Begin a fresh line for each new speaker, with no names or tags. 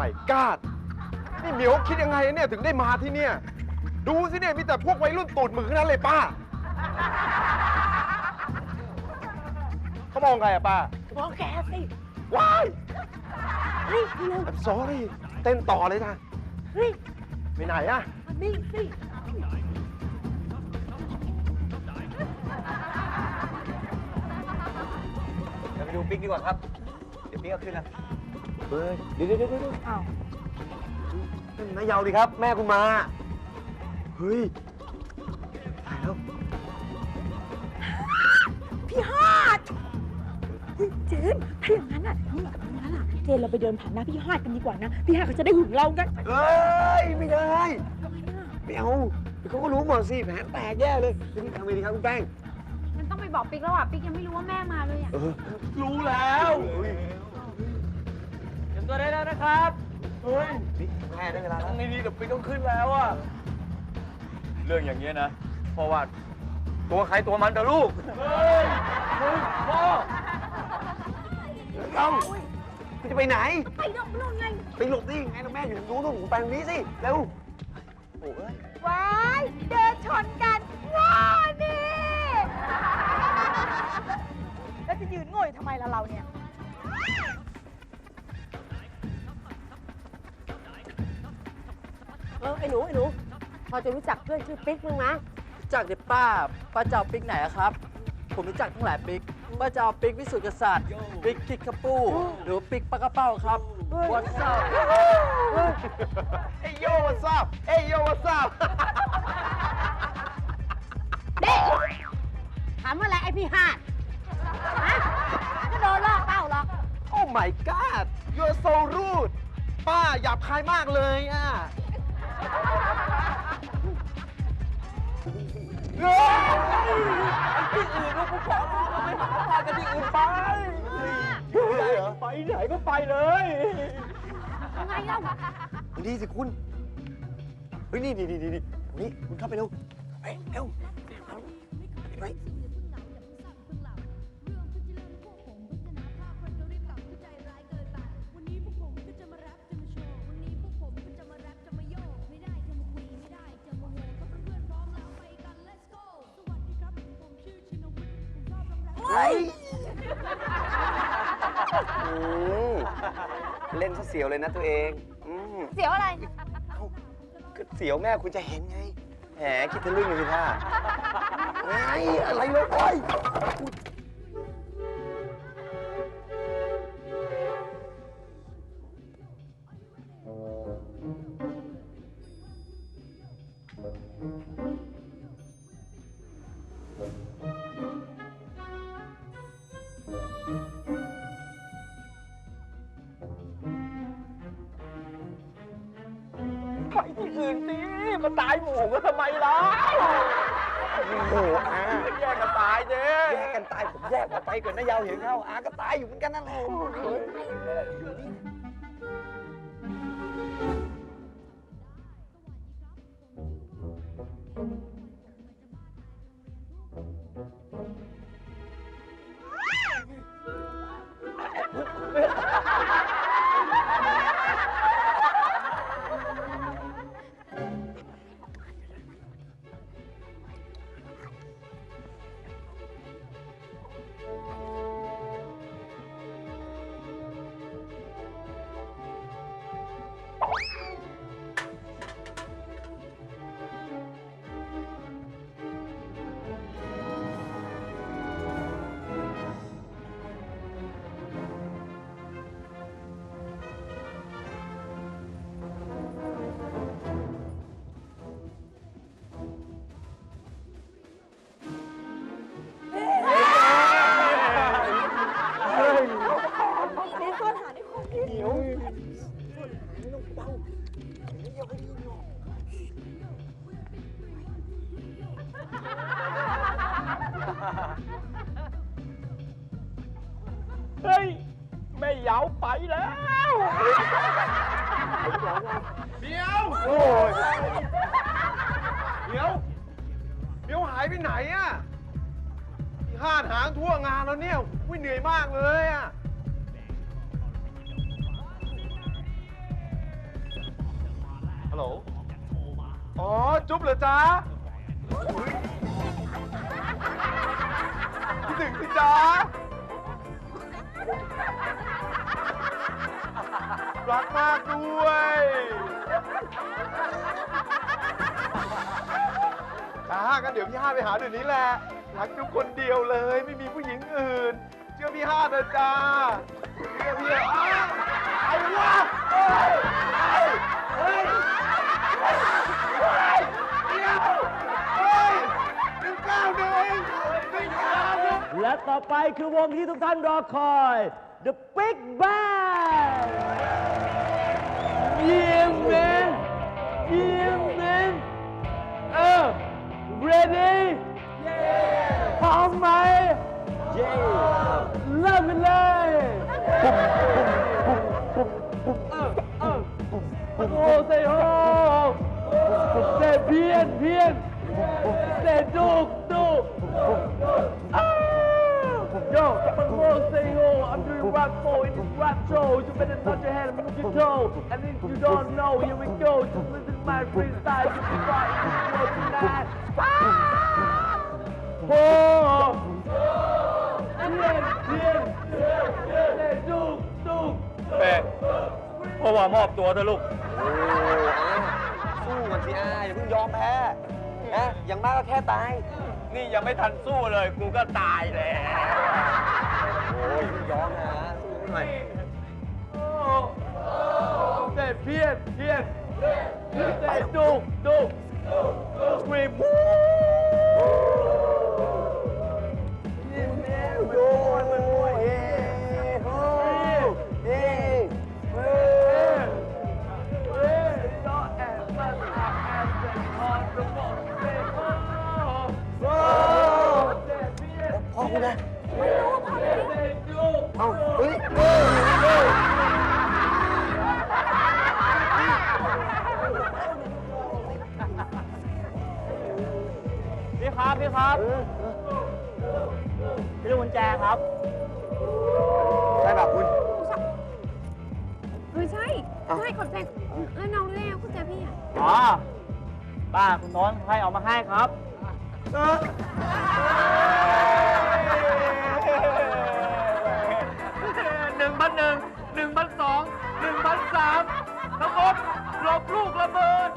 ไม่กาดนี่เหมียวคิดยังไงเนี่ยถึงได้มาที่เนี่ย ดูสิเนี่ยมีแต่พวกวัยรุ่นตูดหมึกทั้งนั้นเลยป้า เขามองใครอะป้า
มองแกสิ
ว้าย
เฮ้ยเร็ว
I'm sorry เต้นต่อเลยนะ
เฮ้ย
ไปไหนอะ
มันนี่สิ
เดี๋ยวไปดูปิ๊กดีกว่าครับ เดี๋ยวปิ๊กเอาขึ้นนะ
เฮ้ยเดี๋ยวเดี๋ยวเดี๋ยวเดี๋ยว
อ้าว
นายเยาวดิครับ แม่คุณมา เฮ้ยตายแล้ว
พี่ฮาดเฮ้ยเจนถ้าอย่างนั้นอะนี่ถ้าอย่างนั้นอะเจนเราไปเดินผ่านหน้าพี่ฮาดกันดีกว่านะ พี่ฮาดเขาจะได้หึงเรากัน
เฮ้ยไม่ได้
ทำไมอะ
ไม่เอาเดี๋ยวเขาก็รู้หมดสิแผลแตกแย่เลยจะนี่ทำไงดีครับคุณแป้ง
มันต้องไปบอกปิ๊กแล้วอะ ปิ๊กยังไม่รู้ว่าแม่มาเลยอะ
เออ
รู้แล้ว นะครับเฮ้ย
นี่แม่ได้เวลาแล้ว
ทางนี้ดีเดี๋ยวปิ๊กต้องขึ้นแล้วอะเรื่องอย่างเงี้ยนะเพราะว่าตัวใครตัวมันเถอะลูก เฮ้ยเฮ้ยพ่อ
ต้องคุณจะไปไหน
ไปดอกนู่นไง
ไปหลบดิไงแล้วแม่อยู่ตรงนู้นต้องแปลงนี้สิ เร็ว โอ้ย
ว้ายเดินชนกันว้านี่ แล้วจะยืนโง่อยทำไมล่ะเราเนี่ย
เออไอ้หนูไอ้หนู พอจะรู้จักเพื่อนชื่อปิ๊กมั้งไหม
รู้จักเด็ป้าป้าจะเอาปิ๊กไหนอะครับ ผมรู้จักทั้งหลายปิ๊กป้าจะเอาปิ๊กวิสุทธิกษัตริย์ปิ๊กคิกกระปู้หรือปิ๊กปลากระเป้าครับ What's up
เอ้ยโยวัสบเอ้ยโยวัสบ
นี่ถามว่าอะไรไอ้พี่ฮาดฮะก็โดนล่อเป้าหรอก
โอ้ my god you're so rude ป้าหยาบคายมากเลยอะ
อื่นลูกผู้ปกครองเราไม่หาทานกันที่อื่นไป
ไม่ได้เหรอ
ไปไหนก็ไปเลย
ยังไงเล่า
ดีสิคุณ เฮ้ย นี่นี่นี่นี่นี่นี่คุณเข้าไปเร็วไปเร็วเอาไป อืมเล่นซะเสียวเลยนะตัวเองอืม
เสียวอะไร
เอ้าก็เสียวแม่คุณจะเห็นไง แหมคิดทะลึ่งเลยสิท่าไงอะไรเลยโอ้ย
มาตายหมู่ก็ทำไมล่ะ
โอ้โหอา
แยกกันตายเจ๊
แยกกันตายผมแยกออกไปก่อนนะยาวเห็นเข้าอาก็ตายอยู่เหมือนกันนั่นแหละ
หาได้คนที่
เดี๋ยว
เฮ้ยแม่เหยาไปแล้ว
เดี๋ยวโอ้ยเดี๋ยวเดี๋ยวหายไปไหนอะที่ห้านหางทั่วงานแล้วเนี่ยวิเหนื่อยมากเลยอะ
โหลอ๋อ จุ๊บเหรอจ๊ะคิดถึงสิจ๊ะรักมากด้วย จ้ากันเดี๋ยวพี่ห้าไปหาเดี๋ยวนี้แหละ รักจุ๊บคนเดียวเลย ไม่มีผู้หญิงอื่น เชื่อพี่ห้าเถอะจ้าเชื่อพี่อ้าวไอ้วะเฮ้ยเฮ้ย
ต่อไปคือวงที่ทุกท่านรอคอย The Big Bang เยี่ยมแมนเยี่ยมแมนเออ ready พร้อมไหมเริ่มกันเลยโอ้เซโฮเซเพียนเพียนเซดุกดุก Yo, my boy say yo, I'm doing rap for in this rap show. You better touch your head and move your toe. And if you don't know, here we go. Just listen to my freestyle. You can fight in this world tonight. Ah! Oh! Bien, bien, bien, do, do.
เป้เพราะว่ามอบตัวเถอะลูก
สู้กันสิอาอย่าเพิ่งยอมแพ้นะอย่างมากก็แค่ตาย
นี่ยังไม่ทันสู้เลย กูก็ตายแล้ว
โอ้ยย้อมนะสู้หน่อย
Say เพี้ยนเพี้ยน Say ดุดุก Scream
โกูนะเอาเฮ้ย
พี่ครับ พี่ครับพี่ลูกกุญแจครับ
ใช่ป่ะคุณ
เออใช่ใช่ขอบใจแล้วน้องด้วยนะคุณแจพี่อะ
อ๋อป้าคุณโน้นให้เอามาให้ครับ
หนึ่ง พันหนึ่งหนึ่งพันสองหนึ่งพันสามทั้งหมดหลบลูกระเบิด